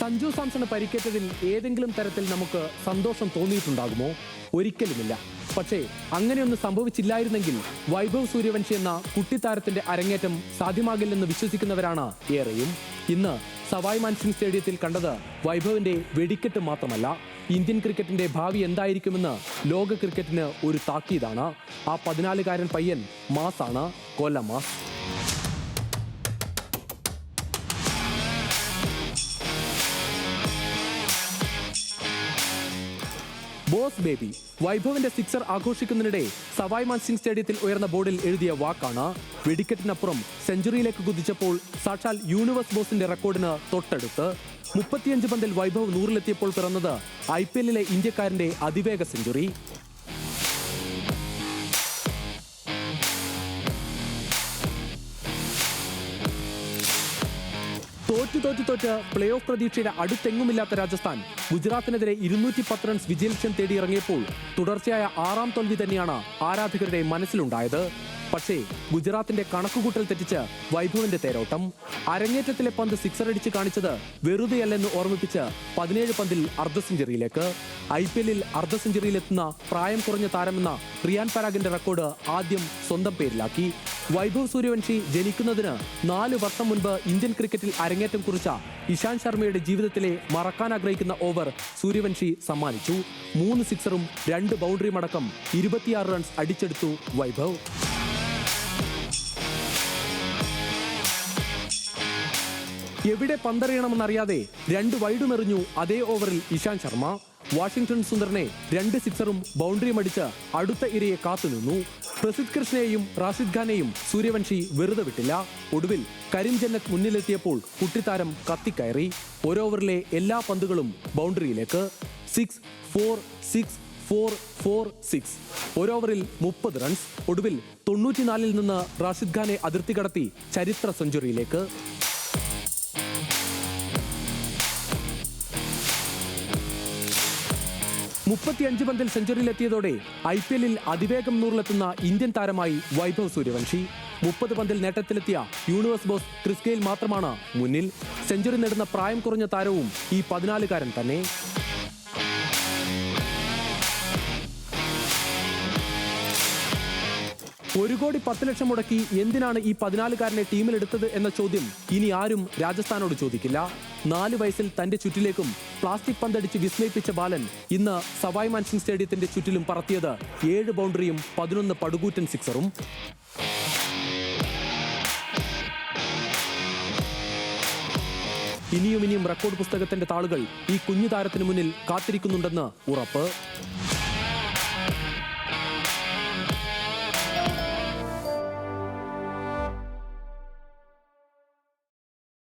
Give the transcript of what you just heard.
Sanju Samson പരിക്കേറ്റതിൽ ഏതെങ്കിലും തരത്തിൽ നമുക്ക് സന്തോഷം തോന്നിയിട്ടുണ്ടാകുമോ? ഒരിക്കലുമില്ല. പക്ഷേ അങ്ങനെയൊന്നും സംഭവിച്ചില്ലായിരുന്നെങ്കിൽ വൈഭവ് സൂര്യവംശി എന്ന കുട്ടിത്താരത്തിന്റെ അരങ്ങേറ്റം സാധ്യമാകില്ലെന്ന് വിശ്വസിക്കുന്നവരാണ് ഏറെയും. ഇന്ന് സവായ് മാൻസിംഗ് സ്റ്റേഡിയത്തിൽ കണ്ടത് വൈഭവിന്റെ വെടിക്കെട്ട് മാത്രമല്ല ഇന്ത്യൻ ക്രിക്കറ്റിന്റെ ഭാവി എന്തായിരിക്കുമെന്ന് ലോക ക്രിക്കറ്റിന് ഒരു താക്കീതാണ്. ആ പതിനാലുകാരൻ പയ്യൻ മാസാണ് കൊല്ലം മാസ്. ബോസ് ബേബി വൈഭവിന്റെ സിക്സർ ആഘോഷിക്കുന്നതിനിടെ സവായ് മാൻസിംഗ് സ്റ്റേഡിയത്തിൽ ഉയർന്ന ബോർഡിൽ എഴുതിയ വാക്കാണ് വെടിക്കെട്ടിനപ്പുറം സെഞ്ചുറിയിലേക്ക് കുതിച്ചപ്പോൾ സാക്ഷാൽ യൂണിവേഴ്സ് ബോസിന്റെ റെക്കോർഡിന് തൊട്ടടുത്ത്. മുപ്പത്തിയഞ്ച് പന്തിൽ വൈഭവ് നൂറിലെത്തിയപ്പോൾ പിറന്നത് ഐ പി എല്ലിലെ ഇന്ത്യക്കാരന്റെ അതിവേഗ സെഞ്ചുറി. തോറ്റു തോറ്റു തോറ്റ് പ്ലേ ഓഫ് പ്രതീക്ഷയുടെ അടുത്തെങ്ങുമില്ലാത്ത രാജസ്ഥാൻ. ഗുജറാത്തിനെതിരെ ഇരുന്നൂറ്റി പത്ത് റൺസ് വിജയലക്ഷ്യം തേടിയിറങ്ങിയപ്പോൾ തുടർച്ചയായ ആറാം തോൽവി തന്നെയാണ് ആരാധകരുടെ മനസ്സിലുണ്ടായത്. പക്ഷേ ഗുജറാത്തിന്റെ കണക്കുകൂട്ടൽ തെറ്റിച്ച് വൈഭവിന്റെ തേരോട്ടം. അരങ്ങേറ്റത്തിലെ പന്ത് സിക്സർ അടിച്ച് കാണിച്ചത് വെറുതെയല്ലെന്ന് ഓർമ്മിപ്പിച്ച് പതിനേഴ് പന്തിൽ അർദ്ധ സെഞ്ചുറിയിലേക്ക്. ഐ പി എല്ലിൽ അർദ്ധ സെഞ്ചുറിയിലെത്തുന്ന പ്രായം കുറഞ്ഞ താരമെന്ന റിയാൻ പരാഗിന്റെ റെക്കോർഡ് ആദ്യം സ്വന്തം പേരിലാക്കി. വൈഭവ് സൂര്യവംശി ജനിക്കുന്നതിന് നാല് വർഷം മുൻപ് ഇന്ത്യൻ ക്രിക്കറ്റിൽ അരങ്ങേറ്റം കുറിച്ച ഇഷാന്ത് ശർമ്മയുടെ ജീവിതത്തിലെ മറക്കാൻ ആഗ്രഹിക്കുന്ന ഓവർ സൂര്യവംശി സമ്മാനിച്ചു. മൂന്ന് സിക്സറും രണ്ട് ബൗണ്ടറിയും അടക്കം ഇരുപത്തിയാറ് റൺസ് അടിച്ചെടുത്തു വൈഭവ്. എവിടെ പന്തറിയണമെന്നറിയാതെ രണ്ട് വൈഡുമെറിഞ്ഞു അതേ ഓവറിൽ ഇഷാന്ത് ശർമ്മ. വാഷിംഗ്ടൺ സുന്ദറിനെ രണ്ട് സിക്സറും ബൗണ്ടറിയും അടിച്ച് അടുത്ത ഇരയെ കാത്തുനിന്നു പ്രസിദ് കൃഷ്ണയെയും റാഷിദ് ഖാനെയും സൂര്യവംശി വെറുതെ വിട്ടില്ല. ഒടുവിൽ കരീം ജന്നത്ത് മുന്നിലെത്തിയപ്പോൾ കുട്ടിത്താരം കത്തിക്കയറി. ഓരോവറിലെ എല്ലാ പന്തുകളും ബൗണ്ടറിയിലേക്ക്. Six four six four four six. ഓരോവറിൽ മുപ്പത് റൺസ്. ഒടുവിൽ തൊണ്ണൂറ്റിനാലിൽ നിന്ന് റാഷിദ് ഖാനെ അതിർത്തി കടത്തി ചരിത്ര സെഞ്ചുറിയിലേക്ക്. മുപ്പത്തിയഞ്ച് പന്തിൽ സെഞ്ചുറിയിലെത്തിയതോടെ ഐ പി എല്ലിൽ അതിവേഗം നൂറിലെത്തുന്ന ഇന്ത്യൻ താരമായി വൈഭവ് സൂര്യവംശി. മുപ്പത് പന്തിൽ നേട്ടത്തിലെത്തിയ യൂണിവേഴ്സ് ബോസ് ക്രിസ് ഗെയിൽ മാത്രമാണ് മുന്നിൽ. സെഞ്ചുറി നേടുന്ന പ്രായം കുറഞ്ഞ താരവും ഈ പതിനാലുകാരൻ തന്നെ. ഒരു കോടി പത്ത് ലക്ഷം മുടക്കി എന്തിനാണ് ഈ പതിനാലുകാരനെ ടീമിലെടുത്തത് എന്ന ചോദ്യം ഇനി ആരും രാജസ്ഥാനോട് ചോദിക്കില്ല. നാല് വയസ്സിൽ തന്റെ ചുറ്റിലേക്കും പ്ലാസ്റ്റിക് പന്തടിച്ച് വിസ്മയിപ്പിച്ച ബാലൻ ഇന്ന് സവായ് മാൻസിംഗ് സ്റ്റേഡിയത്തിന്റെ ചുറ്റിലും പറത്തിയത് ഏഴ് ബൗണ്ടറിയും പതിനൊന്ന് പടുകൂറ്റൻ സിക്സറും. ഇനിയും ഇനിയും റെക്കോർഡ് പുസ്തകത്തിന്റെ താളുകൾ ഈ കുഞ്ഞു താരത്തിന് മുന്നിൽ കാത്തിരിക്കുന്നുണ്ടെന്ന് ഉറപ്പ്.